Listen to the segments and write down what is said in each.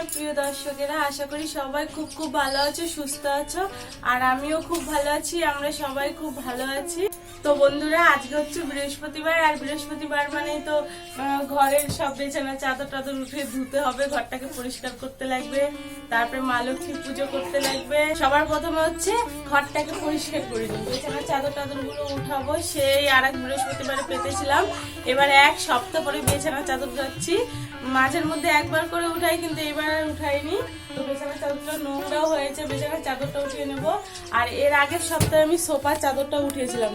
আমার প্রিয় দর্শকেরা, আশা করি সবাই খুব খুব ভালো আছো, সুস্থ আছো, আর আমিও খুব ভালো আছি, আমরা সবাই খুব ভালো আছি। তো বন্ধুরা, আজকে হচ্ছে বৃহস্পতিবার, আর বৃহস্পতিবার মানেই তো ঘরের সব বিছানা, চাদর টাদর উঠে ধুতে হবে, ঘরটাকে পরিষ্কার করতে লাগবে, তারপরে মা লক্ষ্মী পুজো করতে লাগবে। সবার প্রথমে হচ্ছে ঘরটাকে পরিষ্কার করে দিই বিছানা, চাদর টাদরগুলো উঠাবো, সেই আর এক বৃহস্পতিবারে পেতেছিলাম। এবার এক সপ্তাহ পরে বেছানা, চাদর যাচ্ছি মাঝের মধ্যে একবার করে উঠাই, কিন্তু এবার উঠাইনি। এর আগের সপ্তাহে আমি চাদরটা উঠিয়েছিলাম।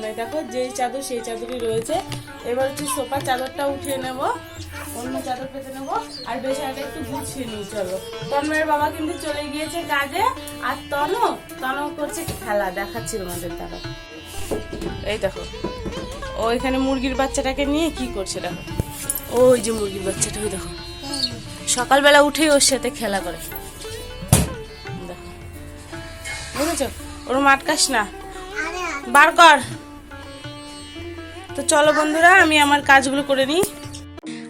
আর বাবা কিন্তু চলে গিয়েছে কাজে, আর তনু তনু করছে খেলা, দেখাচ্ছি তোমাদের দ্বারা এই দেখো, ও এখানে মুরগির বাচ্চাটাকে নিয়ে কি করছে, দেখো। ওই যে মুরগির বাচ্চাটা দেখো। সকালবেলা উঠেই ওর সাথে খেলা করে। বুঝেছ? ওর মাটকাস না। বার কর। তো চলো বন্ধুরা, আমি আমার কাজগুলো করে নিই।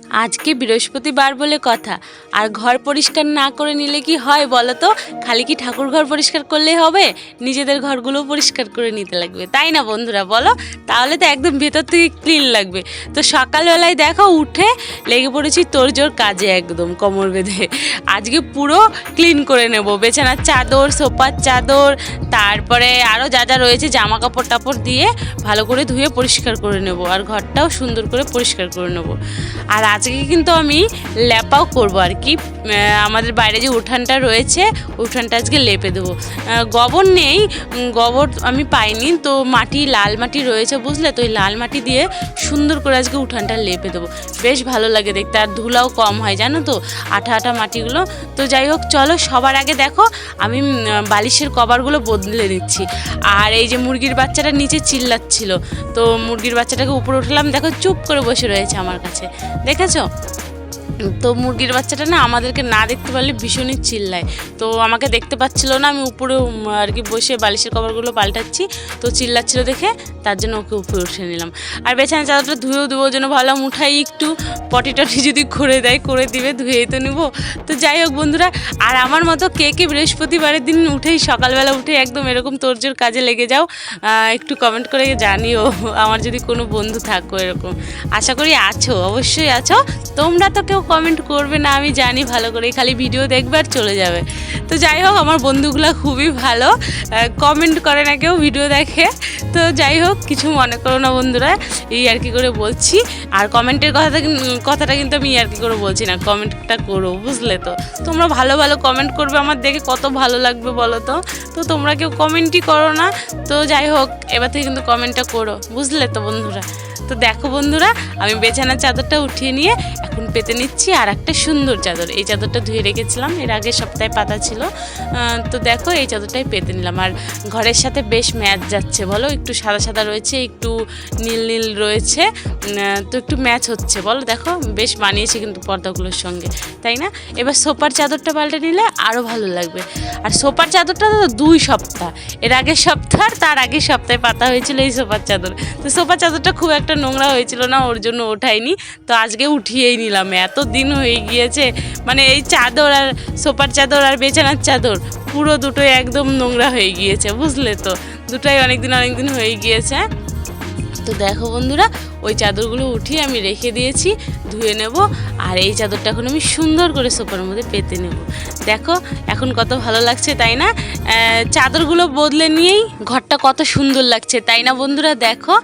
আজকে বৃহস্পতিবার বলে কথা। আর ঘর পরিষ্কার না করে নিলে কি হয় বলো তো খালি কি ঠাকুর ঘর পরিষ্কার করলে হবে? নিজেদের ঘরগুলো পরিষ্কার করে নিতে লাগবে। তাই না বন্ধুরা বলো? তাহলে তো একদম ভেতর থেকে ক্লিন লাগবে। তো সকালবেলায় দেখো উঠে লেগে পড়েছি তোরজোর কাজে একদম কোমর বেঁধে। আজকে পুরো ক্লিন করে নেব। বেছানার চাদর, সোফার চাদর, তারপরে আরও যা যা রয়েছে জামা কাপড় টাপড় দিয়ে ভালো করে ধুয়ে পরিষ্কার করে নেব। আর ঘরটাও সুন্দর করে পরিষ্কার করে নেব। আর আজকে কিন্তু আমি ল্যাপাও করব আর কি। আহ, আমাদের বাইরে যে উঠানটা রয়েছে উঠানটা আজকে লেপে দেবো। গোবর নেই গোবর আমি পাইনি তো মাটি লাল মাটি রয়েছে বুঝলে তো ওই লাল মাটি দিয়ে সুন্দর করে আজকে উঠানটা লেপে দেবো। বেশ ভালো লাগে দেখতে আর ধুলাও কম হয় জানো তো আঠা আঠা মাটিগুলো। তো যাই হোক চলো সবার আগে দেখো আমি বালিশের কভারগুলো বদলে দিচ্ছি। আর এই যে মুরগির বাচ্চাটা নিচে চিল্লাচ্ছিল তো মুরগির বাচ্চাটাকে উপরে উঠলাম দেখো চুপ করে বসে রয়েছে আমার কাছে। দেখেছ? তো মুরগির বাচ্চাটা না আমাদেরকে না দেখতে পারলে ভীষণই চিল্লায়। তো আমাকে দেখতে পাচ্ছিল না, আমি উপরে আর কি বসে বালিশের কভারগুলো পাল্টাচ্ছি, তো চিল্লাচ্ছিল দেখে, তার জন্য ওকে উপরে উঠে নিলাম। আর বেছানা চাদরটা ধুয়েও দেবো জন্য ভাবলাম উঠাই একটু পটি টটি যদি করে দেয়, করে দিবে, ধুয়েই তো নেব। তো যাই হোক বন্ধুরা, আর আমার মতো কে কে বৃহস্পতিবারের দিন উঠেই সকালবেলা উঠে একদম এরকম তোরজোর কাজে লেগে যাও একটু কমেন্ট করে জানিও, আমার যদি কোনো বন্ধু থাকো এরকম। আশা করি আছো, অবশ্যই আছো। তোমরা তো কেউ কমেন্ট করবে না, আমি জানি ভালো করে, খালি ভিডিও দেখবে আর চলে যাবে। তো যাই হোক, আমার বন্ধুগুলো খুবই ভালো কমেন্ট করে না কেউ ভিডিও দেখে। তো যাই হোক, কিছু মনে করো না বন্ধুরা, এই আর কি করে বলছি। আর কমেন্টের কথা, কথাটা কিন্তু আমি আর কি করে বলছি না কমেন্টটা করো, বুঝলে তো? তোমরা ভালো ভালো কমেন্ট করবে আমার দেখে, কত ভালো লাগবে বলো তো? তো তোমরা কেউ কমেন্টই করো না। তো যাই হোক, এবার থেকে কিন্তু কমেন্টটা করো, বুঝলে তো বন্ধুরা? তো দেখো বন্ধুরা, আমি বেছানার চাদরটা উঠিয়ে নিয়ে এখন পেতে নিচ্ছি আর একটা সুন্দর চাদর। এই চাদরটা ধুয়ে রেখেছিলাম, এর আগে সপ্তাহে পাতা ছিল। তো দেখো, এই চাদরটাই পেতে নিলাম। আর ঘরের সাথে বেশ ম্যাচ যাচ্ছে, বলো? একটু সাদা সাদা রয়েছে, একটু নীল নীল রয়েছে। তো একটু ম্যাচ হচ্ছে, বলো? দেখো, বেশ বানিয়েছে কিন্তু পর্দাগুলোর সঙ্গে, তাই না? এবার সোপার চাদরটা পাল্টে নিলে আরও ভালো লাগবে। আর সোপার চাদরটা তো দুই সপ্তাহ, এর আগের সপ্তাহ আর তার আগের সপ্তাহে পাতা হয়েছিল এই সোপার চাদর। তো সোপার চাদরটা খুব একটা নোংরা হয়েছিল না, ওর জন্য ওঠাইনি তো আজকে উঠিয়েই নিলাম, এত দিন হয়ে গিয়েছে। মানে এই চাদর আর সোপার চাদর আর বেচানার চাদর, পুরো দুটোই একদম নোংরা হয়ে গিয়েছে, বুঝলে তো? দুটোই অনেকদিন অনেকদিন হয়ে গিয়েছে। তো দেখো বন্ধুরা ওই চাদরগুলো উঠিয়ে আমি রেখে দিয়েছি, ধুয়ে নেব, আর এই চাদরটা এখন আমি সুন্দর করে সোফার মধ্যে পেতে নেব। দেখো, এখন কত ভালো লাগছে, তাই না? চাদরগুলো বদলে নিয়েই ঘরটা কত সুন্দর লাগছে, তাই না বন্ধুরা? দেখো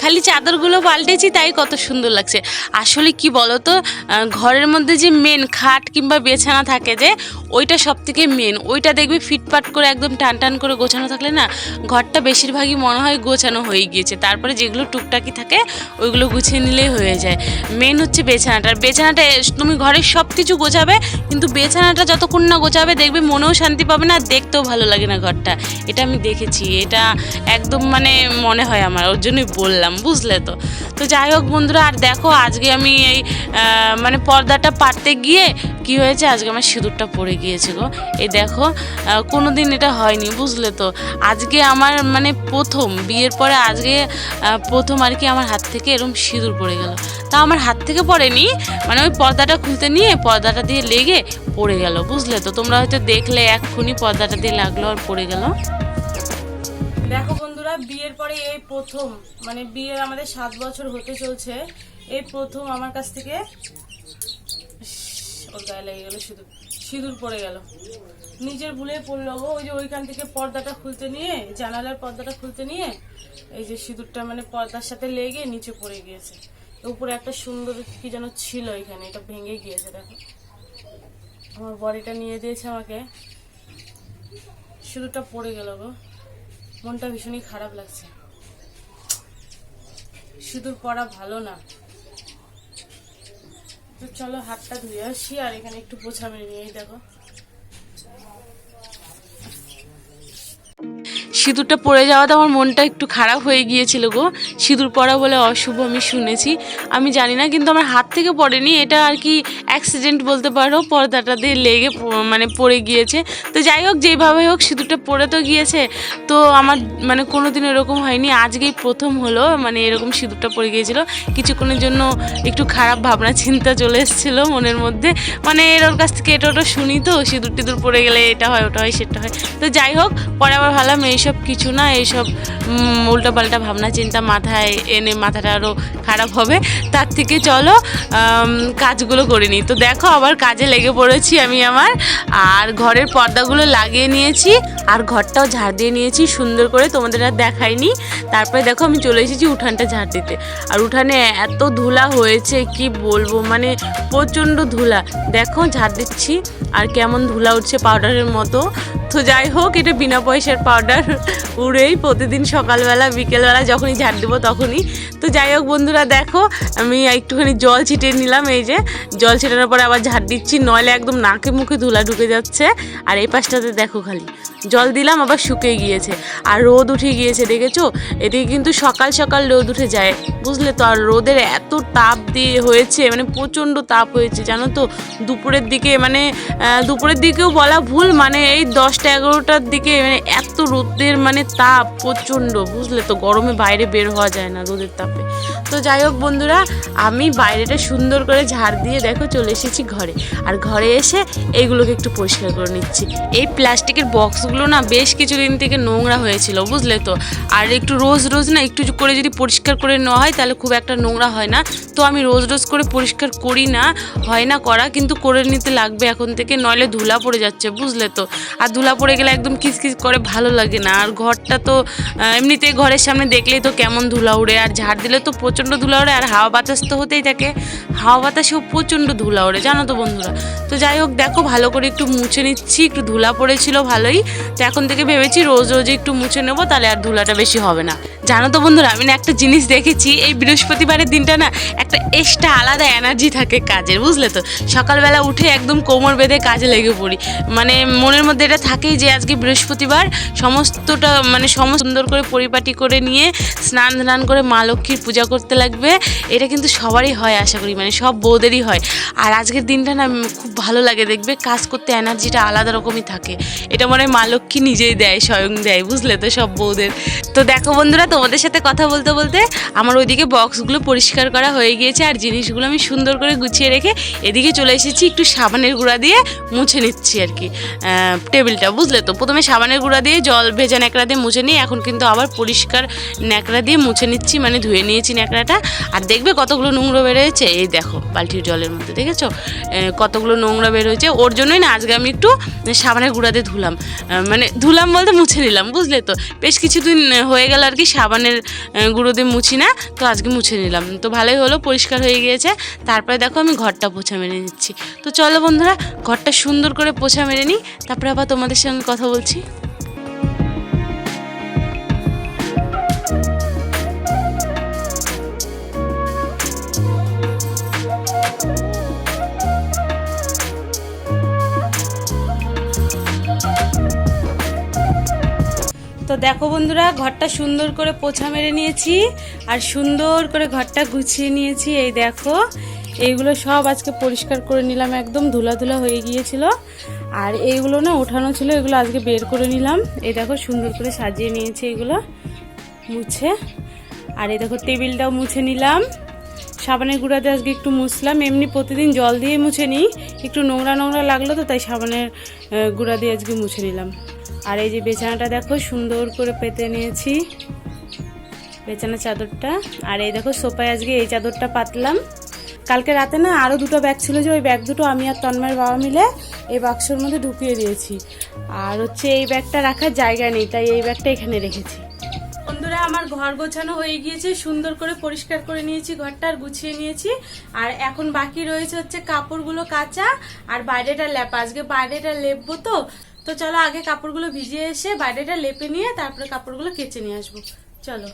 খালি চাদরগুলো পাল্টেছি, তাই কত সুন্দর লাগছে। আসলে কি বলো তো ঘরের মধ্যে যে মেন খাট কিংবা বিছানা থাকে যে, ওইটা সব থেকে মেন ওইটা দেখবে ফিটফাট করে একদম টান টান করে গোছানো থাকলে না, ঘরটা বেশিরভাগই মনে হয় গোছানো হয়ে গিয়েছে। তারপরে যেগুলো টুকটাকি থাকে ওইগুলো গুছিয়ে নিলেই হয়ে যায়। মেন হচ্ছে বেছানাটা। বেছানাটা, তুমি ঘরের সব কিছু গোছাবে, কিন্তু বেছানাটা যতক্ষণ না গোছাবে, দেখবে মনেও শান্তি পাবে না দেখতেও ভালো লাগে না ঘরটা। এটা আমি দেখেছি। এটা একদম মানে মনে হয় আমার, ওর জন্যই বললাম, বুঝলে তো? তো যাই হোক বন্ধুরা, আর দেখো আজকে আমি এই মানে পর্দাটা পারতে গিয়ে কি হয়েছে? আজকে আমার সিঁদুরটা পড়ে গিয়েছে গো। এই দেখো কোনো দিন এটা হয়নি, বুঝলে তো? আজকে আমার মানে প্রথম, বিয়ের পরে আজকে প্রথম আর কি আমার হাত থেকে এরকম সিঁদুর পড়ে গেল। তা আমার হাত থেকে পড়েনি মানে ওই পর্দাটা খুলতে নিয়ে পর্দাটা দিয়ে লেগে পড়ে গেল, বুঝলে তো? তোমরা হয়তো দেখলে এক্ষুনি পর্দাটা দিয়ে লাগল আর পড়ে গেল। দেখো বন্ধুরা, বিয়ের পরে এই প্রথম মানে বিয়ের আমাদের সাত বছর হতে চলছে, এই প্রথম আমার কাছ থেকে ওর গায়ে লেগে গেল সিঁদুর সিঁদুর পড়ে গেল। নিজের ভুলে পড়ল ওই যে ওইখান থেকে পর্দাটা খুলতে নিয়ে, জানালার পর্দাটা খুলতে নিয়ে এই যে সিঁদুরটা মানে পর্দার সাথে লেগে নিচে পড়ে গিয়েছে। উপরে একটা সুন্দর কি যেন ছিল এখানে, এটা ভেঙে গিয়েছে, দেখো। আমার বডিটা নিয়ে দিয়েছে আমাকে। সিঁদুরটা পড়ে গেল গো। মনটা ভীষণই খারাপ লাগছে। সিঁদুর পড়া ভালো না। তো চলো হাতটা ধুয়ে আসি, আর এখানে একটু পোছা মেরে নিয়েই দেখো। সিঁদুরটা পড়ে যাওয়াতে আমার মনটা একটু খারাপ হয়ে গিয়েছিল গো। সিঁদুর পড়া বলে অশুভ, আমি শুনেছি। আমি জানি না, কিন্তু আমার হাত থেকে পড়েনি। এটা আর কি অ্যাক্সিডেন্ট বলতে পারো, পর্দাটা দিয়ে লেগে মানে পড়ে গিয়েছে। তো যাই হোক যেইভাবে হোক, সিঁদুরটা পড়ে তো গিয়েছে। তো আমার মানে কোনো দিন এরকম হয়নি। আজকেই প্রথম হলো মানে এরকম সিঁদুরটা পড়ে গিয়েছিল। কিছুক্ষণের জন্য একটু খারাপ ভাবনা, চিন্তা চলে এসেছিল মনের মধ্যে। মানে এর ওর কাছ থেকে এটা ওটা শুনি তো, সিঁদুর টিঁদুর পড়ে গেলে এটা হয়, ওটা হয়, সেটা হয়। তো যাই হোক, পরে আবার ভালো ভাবলাম এইসব কিছু না এইসব উল্টো পাল্টা ভাবনা চিন্তা মাথায় এনে মাথাটা আরও খারাপ হবে। তার থেকে চলো কাজগুলো করে নিই। তো দেখো আবার কাজে লেগে পড়েছি আমি আমার। আর ঘরের পর্দাগুলো লাগিয়ে নিয়েছি, আর ঘরটাও ঝাড় দিয়ে নিয়েছি, সুন্দর করে তোমাদের আর দেখাইনি। তারপরে দেখো আমি চলে এসেছি উঠানটা ঝাড় দিতে। আর উঠানে এত ধুলা হয়েছে, কি বলব? মানে প্রচণ্ড ধুলা। দেখো ঝাড় দিচ্ছি, আর কেমন ধুলা উঠছে পাউডারের মতো। তো যাই হোক, এটা বিনা পয়সার পাউডার উড়েই প্রতিদিন সকালবেলা, বিকেলবেলা যখনই ঝাড় দেবো তখনই। তো যাই হোক বন্ধুরা, দেখো, আমি একটুখানি জল ছিটিয়ে নিলাম, এই যে জল ছিটানোর পরে আবার ঝাড় দিচ্ছি, নইলে একদম নাকে মুখে ধুলা ঢুকে যাচ্ছে। আর এই পাশটাতে দেখো খালি জল দিলাম, আবার শুকিয়ে গিয়েছে। আর রোদ উঠে গিয়েছে, দেখেছ? এদিকে কিন্তু সকাল সকাল রোদ উঠে যায়। বুঝলে তো? আর রোদের এত তাপ দিয়ে হয়েছে মানে প্রচণ্ড তাপ হয়েছে, জানো তো? দুপুরের দিকে মানে দুপুরের দিকেও বলা ভুল মানে এই দশটা এগারোটার দিকে মানে এত রোদের মানে তাপ, প্রচণ্ড, বুঝলে তো? গরমে বাইরে বের হওয়া যায় না রোদের তাপে। তো যাই হোক বন্ধুরা, আমি বাইরেটা সুন্দর করে ঝাড় দিয়ে দেখো, চলে এসেছি ঘরে। আর ঘরে এসে এইগুলোকে একটু পরিষ্কার করে নিচ্ছি। এই প্লাস্টিকের বক্সগুলো না বেশ কিছুদিন থেকে নোংরা হয়েছিল বুঝলে তো? আর একটু রোজ রোজ না একটু করে যদি পরিষ্কার করে নেওয়া হয় তাহলে খুব একটা নোংরা হয় না। তো আমি রোজ রোজ করে পরিষ্কার করি না হয় না করা কিন্তু করে নিতে লাগবে এখন থেকে নইলে ধুলা পড়ে যাচ্ছে বুঝলে তো? আর ধুলা পড়ে গেলে একদম কিচকিচ করে ভালো লাগে না। আর ঘরটা তো আহ, এমনিতেই ঘরের সামনে দেখলেই তো কেমন ধুলা উড়ে আর ঝাড় দিলে তো প্রচণ্ড ধুলা উড়ে আর হাওয়া বাতাস তো হতেই থাকে। হাওয়া বাতাসেও প্রচণ্ড ধুলা ওড়ে জানো তো বন্ধুরা? তো যাই হোক দেখো ভালো করে একটু মুছে নিচ্ছি একটু ধুলা পড়েছিল ভালোই। তো এখন থেকে ভেবেছি রোজ রোজ একটু মুছে নেব, তাহলে আর ধুলাটা বেশি হবে না। জানো তো বন্ধুরা, আমি না একটা জিনিস দেখেছি, এই বৃহস্পতিবারের দিনটা না একটা এক্সট্রা আলাদা এনার্জি থাকে কাজের, বুঝলে তো? সকালবেলা উঠে একদম কোমর বেঁধে কাজে লেগে পড়ি। মানে মনের মধ্যে এটা থাকেই যে আজকে বৃহস্পতিবার সমস্তটা মানে সমস্ত সুন্দর করে পরিপাটি করে নিয়ে স্নান ধান করে মা লক্ষ্মীর পূজা করতে লাগবে। এটা কিন্তু সবারই হয় আশা করি মানে সব বউদেরই হয়। আর আজকের দিনটা না খুব ভালো লাগে দেখবে, কাজ করতে এনার্জিটা আলাদা রকমই থাকে। এটা মনে হয় মা লক্ষ্মী নিজেই দেয়, স্বয়ং দেয়, বুঝলে তো সব বউদের। তো দেখো বন্ধুরা, তোমাদের সাথে কথা বলতে বলতে আমার ওইদিকে বক্সগুলো পরিষ্কার করা হয়ে গিয়েছে আর জিনিসগুলো আমি সুন্দর করে গুছিয়ে রেখে এদিকে চলে এসেছি একটু সাবানের গুঁড়া দিয়ে মুছে নিচ্ছি আর কি টেবিলটা, বুঝলে তো? প্রথমে সাবানের গুঁড়া দিয়ে জল ভেজা ন্যাকড়া দিয়ে মুছে নিই এখন কিন্তু আবার পরিষ্কার ন্যাকড়া দিয়ে মুছে নিচ্ছি মানে ধুয়ে নিয়েছি ন্যাকড়াটা। আর দেখবে কতগুলো নোংরা বেরোয়েছে? এই দেখো, বালতির জলের মধ্যে, দেখেছ? কতগুলো নোংরা বের হয়েছে ওর জন্যই না, আজকে আমি একটু সাবানের গুঁড়া দিয়ে ধুলাম। মানে ধুলাম বলতে মুছে নিলাম, বুঝলে তো? বেশ কিছুদিন হয়ে গেল আর কি, সাবানের গুঁড়ো দিয়ে মুছি না, তো আজকে মুছে নিলাম। তো ভালোই হলো, পরিষ্কার হয়ে গিয়েছে। তারপরে দেখো আমি ঘরটা পোছা মেরে নিচ্ছি। তো চলো বন্ধুরা, ঘরটা সুন্দর করে পোছা মেরে নিই, তারপরে আবার তোমাদের সঙ্গে কথা বলছি। তো দেখো বন্ধুরা, ঘরটা সুন্দর করে পোছা মেরে নিয়েছি আর সুন্দর করে ঘরটা গুছিয়ে নিয়েছি। এই দেখো, এইগুলো সব আজকে পরিষ্কার করে নিলাম, একদম ধুলা ধুলা হয়ে গিয়েছিল। আর এইগুলো না ওঠানো ছিল, এগুলো আজকে বের করে নিলাম। এই দেখো, সুন্দর করে সাজিয়ে নিয়েছি এগুলো মুছে। আর এই দেখো, টেবিলটাও মুছে নিলাম। সাবানের গুঁড়াতে আজকে একটু মুছলাম। এমনি প্রতিদিন জল দিয়ে মুছে নিই। একটু নোংরা নোংরা লাগল তো, তাই সাবানের গুঁড়া দিয়ে আজকে মুছে নিলাম। আর এই যে বিছানাটা দেখো সুন্দর করে পেতে নিয়েছি। বিছানা চাদরটা। আর এই দেখো সোফায় আজকে এই চাদরটা পাতলাম। কালকে রাতে না আরও দুটো ব্যাগ ছিল যে ওই ব্যাগ দুটো আমি আর তন্ময়ের বাবা মিলে এই বাক্সর মধ্যে ঢুকিয়ে দিয়েছি। আর হচ্ছে এই ব্যাগটা রাখার জায়গা নেই, তাই এই ব্যাগটা এখানে রেখেছি। বন্ধুরা, আমার ঘর গোছানো হয়ে গিয়েছে, সুন্দর করে পরিষ্কার করে নিয়েছি, ঘরটা আর গুছিয়ে নিয়েছি। আর এখন বাকি রয়েছে হচ্ছে কাপড়গুলো কাচা আর বাইরেটা লেপা। আজকে বাইরেটা লেপবো তো তো চলো আগে কাপড়গুলো ভিজিয়ে এসে বাইরেটা লেপে নিয়ে তারপরে কাপড়গুলো কেচে নিয়ে আসব। চলো।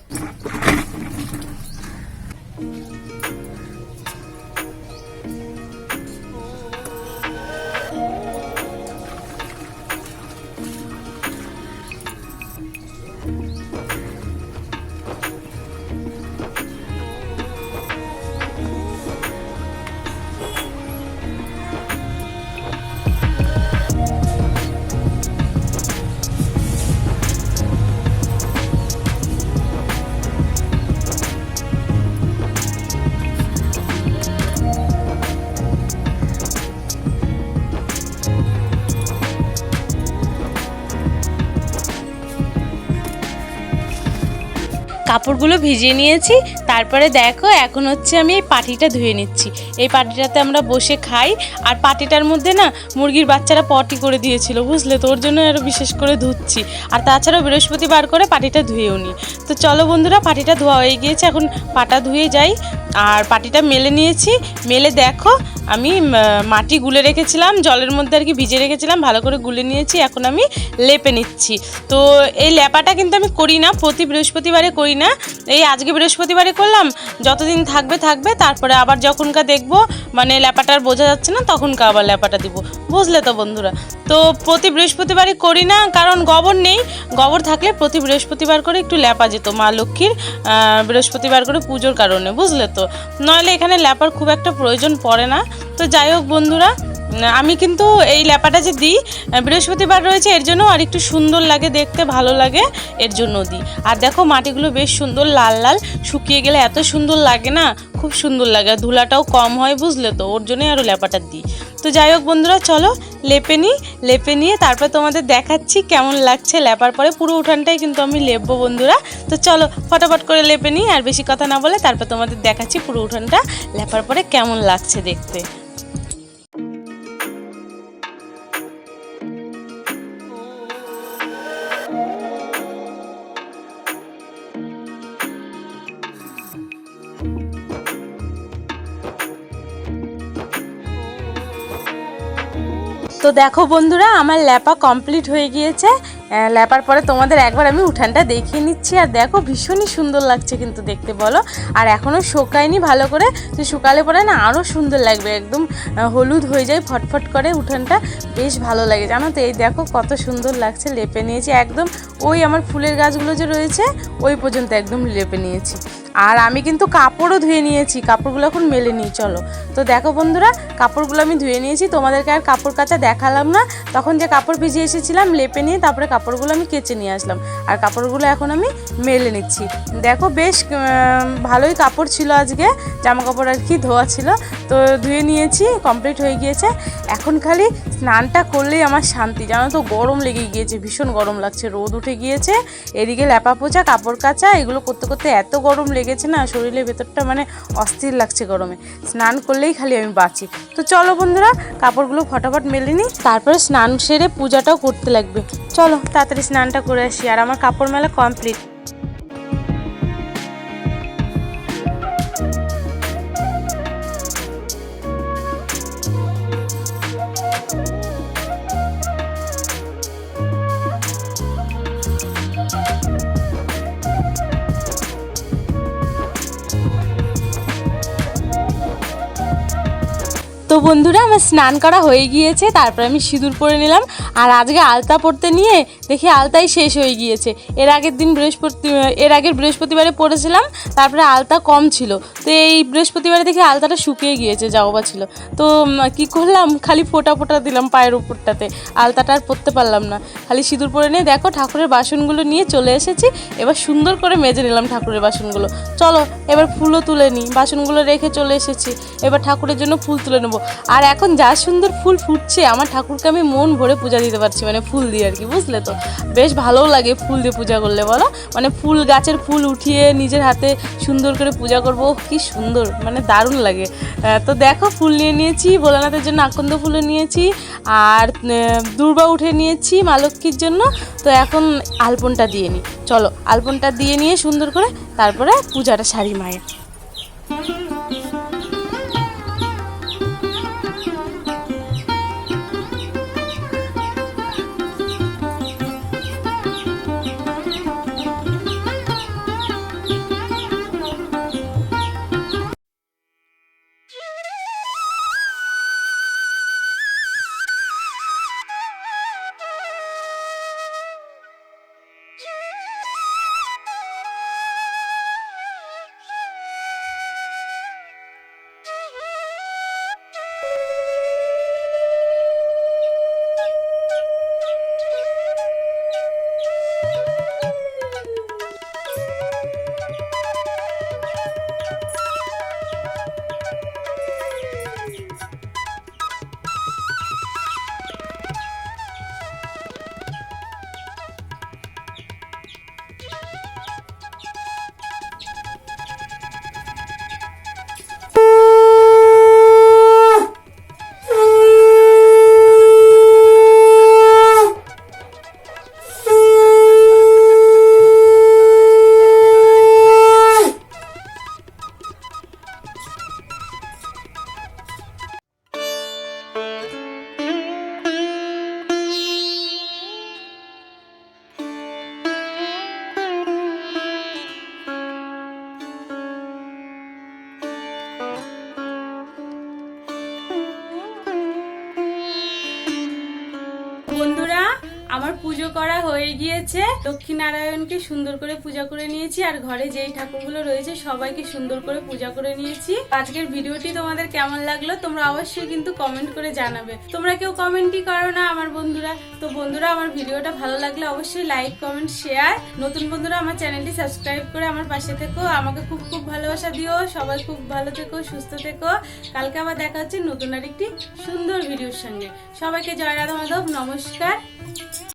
কাপড়গুলো ভিজিয়ে নিয়েছি। তারপরে দেখো, এখন হচ্ছে আমি এই পাটিটা ধুয়ে নিচ্ছি। এই পাটিটাতে আমরা বসে খাই। আর পাটিটার মধ্যে না মুরগির বাচ্চারা পটি করে দিয়েছিল, বুঝলে তোর জন্য আরও বিশেষ করে ধুচ্ছি। আর তাছাড়াও বৃহস্পতিবার করে পাটিটা ধুয়েও নিই তো চলো বন্ধুরা, পাটিটা ধোয়া হয়ে গিয়েছে। এখন পাটা ধুয়ে যাই। আর পাটিটা মেলে নিয়েছি। মেলে দেখো, আমি মাটি গুলে রেখেছিলাম, জলের মধ্যে আর কি ভিজে রেখেছিলাম, ভালো করে গুলে নিয়েছি, এখন আমি লেপে নিচ্ছি। তো এই লেপাটা কিন্তু আমি করি না, প্রতি বৃহস্পতিবারে করি না। এই আজকে বৃহস্পতিবারে করলাম, যতদিন থাকবে থাকবে, তারপরে আবার যখনকার দেখব মানে ল্যাপাটার বোঝা যাচ্ছে না, তখনকে আবার ল্যাপাটা দিব। বুঝলে তো বন্ধুরা? তো প্রতি বৃহস্পতিবারই করি না, কারণ গোবর নেই। গোবর থাকলে প্রতি বৃহস্পতিবার করে একটু ল্যাপা যেত মা লক্ষ্মীর বৃহস্পতিবার করে পুজোর কারণে, বুঝলে তো? নইলে এখানে ল্যাপার খুব একটা প্রয়োজন পড়ে না। তো যাই হোক বন্ধুরা আমি কিন্তু এই ল্যাপাটা যে দিই বৃহস্পতিবার রয়েছে, এর জন্য আর একটু সুন্দর লাগে, দেখতে ভালো লাগে, এর জন্য দিই। আর দেখো, মাটিগুলো বেশ সুন্দর লাল লাল, শুকিয়ে গেলে এত সুন্দর লাগে না? খুব সুন্দর লাগে ধুলাটাও কম হয় বুঝলে তো, ওর জন্যই আরও ল্যাপাটা দিই। তো যাই হোক বন্ধুরা, চলো, লেপে নিই, লেপে নিয়ে তারপর তোমাদের দেখাচ্ছি কেমন লাগছে লেপার পরে। পুরো উঠানটাই কিন্তু আমি লেপবো বন্ধুরা। তো চলো, ফটাফট করে লেপে নিই, আর বেশি কথা না বলে তারপর তোমাদের দেখাচ্ছি পুরো উঠানটা লেপার পরে কেমন লাগছে দেখতে। তো দেখো বন্ধুরা আমার ল্যাপা কমপ্লিট হয়ে গিয়েছে। ল্যাপার পরে তোমাদের একবার আমি উঠানটা দেখিয়ে নিচ্ছি। আর দেখো ভীষণই সুন্দর লাগছে কিন্তু দেখতে, বলো। আর এখনও শোকায়নি ভালো করে। তো শুকালে পরে না আরও সুন্দর লাগবে, একদম হলুদ হয়ে যায়, ফটফট করে উঠানটা। বেশ ভালো লাগে, জানো তো? এই দেখো কত সুন্দর লাগছে, লেপে নিয়েছি। একদম ওই আমার ফুলের গাছগুলো যে রয়েছে, ওই পর্যন্ত একদম লেপে নিয়েছি। আর আমি কিন্তু কাপড়ও ধুয়ে নিয়েছি, কাপড়গুলো এখন মেলে নিই, চলো। তো দেখো বন্ধুরা, কাপড়গুলো আমি ধুয়ে নিয়েছি। তোমাদেরকে আর কাপড় কাচা দেখালাম না। তখন যে কাপড় ভিজিয়ে এসেছিলাম, লেপে নিয়ে তারপরে কাপড়গুলো আমি কেচে নিয়ে আসলাম। আর কাপড়গুলো এখন আমি মেলে নিচ্ছি। দেখো বেশ ভালোই কাপড় ছিল আজকে। জামা কাপড় আর কি ধোয়া ছিল। তো ধুয়ে নিয়েছি কমপ্লিট হয়ে গিয়েছে। এখন খালি স্নানটা করলেই আমার শান্তি। জানো তো, গরম লেগে গিয়েছে, ভীষণ গরম লাগছে। রোদ উঠে গিয়েছে, এদিকে ল্যাপা পোচা কাপড় কাচা, এগুলো করতে করতে এত গরম লেগেছে না, শরীরের ভেতরটা মানে অস্থির লাগছে গরমে। স্নান করলেই খালি আমি বাঁচি। তো চলো বন্ধুরা, কাপড়গুলো ফটাফট মেলে নিই, তারপরে স্নান সেরে পূজাটাও করতে লাগবে। চলো, তাড়াতাড়ি স্নানটা করে আসি, আর আমার কাপড় মেলা কমপ্লিট তো বন্ধুরা আমার স্নান করা হয়ে গিয়েছে তারপর আমি সিঁদুর পরে নিলাম। আর আজকে আলতা পড়তে নিয়ে দেখি আলতাই শেষ হয়ে গিয়েছে। এর আগের দিন বৃহস্পতি এর আগের বৃহস্পতিবারে পড়েছিলাম তারপরে আলতা কম ছিল। তো এই বৃহস্পতিবারে দেখি আলতাটা শুকিয়ে গিয়েছে যাওয়া ছিল। তো কি করলাম? খালি ফোটা ফোটা দিলাম পায়ের উপরটাতে। আলতাটা আর পরতে পারলাম না। খালি সিঁদুর পরে নিয়ে দেখো ঠাকুরের বাসনগুলো নিয়ে চলে এসেছি। এবার সুন্দর করে মেজে নিলাম ঠাকুরের বাসনগুলো। চলো, এবার ফুলও তুলে নিই। বাসনগুলো রেখে চলে এসেছি। এবার ঠাকুরের জন্য ফুল তুলে নেব। আর এখন যা সুন্দর ফুল ফুটছে, আমার ঠাকুরকে আমি মন ভরে পূজা দিতে পারছি মানে ফুল দিয়ে আর কি, বুঝলে তো? বেশ ভালোও লাগে ফুল দিয়ে পূজা করলে, বলো? মানে ফুল, গাছের ফুল উঠিয়ে নিজের হাতে সুন্দর করে পূজা করব কি সুন্দর মানে দারুণ লাগে। তো দেখো, ফুল নিয়ে নিয়েছি, ভোলানাথের জন্য আকন্দ ফুলও নিয়েছি, আর দুর্বা দূর্বা উঠে নিয়েছি মা লক্ষ্মীর জন্য, তো এখন আলপনটা দিয়ে নিই চলো, আলপনটা দিয়ে নিয়ে সুন্দর করে তারপরে পূজাটা সারি মায়ের। আমার পুজো করা হয়ে গিয়েছে। লক্ষ্মীনারায়ণকে সুন্দর করে পূজা করে নিয়েছি আর ঘরে যেই ঠাকুরগুলো রয়েছে সবাইকে সুন্দর করে পূজা করে নিয়েছি। আজকের ভিডিওটি তোমাদের কেমন লাগল তোমরা অবশ্যই কিন্তু কমেন্ট করে জানাবে। তোমরা কেউ কমেন্টই করো না আমার বন্ধুরা। তো বন্ধুরা, আমার ভিডিওটা ভালো লাগলে অবশ্যই লাইক কমেন্ট শেয়ার নতুন বন্ধুরা, আমার চ্যানেলটি সাবস্ক্রাইব করে আমার পাশে থেকো। আমাকে খুব খুব ভালোবাসা দিও। সবাই খুব ভালো থেকো, সুস্থ থেকো। কালকে আবার দেখা হচ্ছে নতুন আরেকটি সুন্দর ভিডিওর সঙ্গে। সবাইকে জয় রাধা মাধব, নমস্কার।